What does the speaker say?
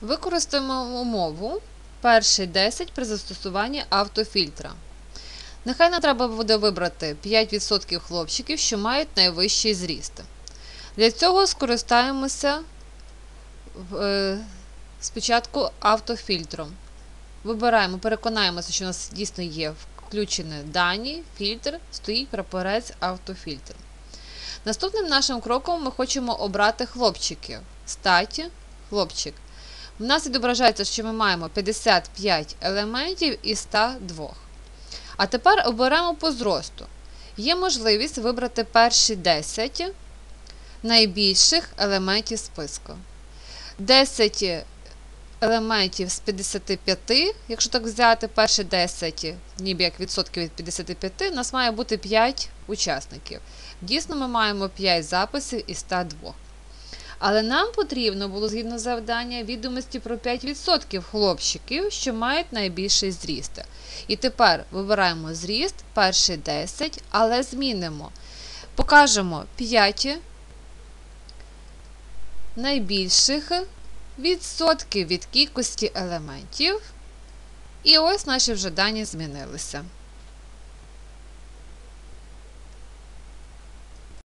Використаємо умову перший 10 при застосуванні автофільтра. Нехай нам треба буде вибрати 5% хлопчиків, що мають найвищий зріст. Для цього скористаємося е, спочатку автофільтром. Вибираємо, переконаємося, що у нас дійсно є включені дані, фільтр, стоїть прапорець автофільтр. Наступним нашим кроком ми хочемо обрати хлопчиків. Статі хлопчик. У нас відображається, що ми маємо 55 елементів із 102. А тепер оберемо по зросту. Є можливість вибрати перші 10 найбільших елементів списку. 10 елементів з 55, якщо так взяти, перші 10, ніби як відсотків від 55, у нас має бути 5 учасників. Дійсно, ми маємо 5 записів із 102. Але нам потрібно було, згідно завдання, відомості про 5% хлопчиків, що мають найбільший зріст. І тепер вибираємо зріст, перший 10, але змінимо. Покажемо 5 найбільших відсотків від кількості елементів. І ось наші вже дані змінилися.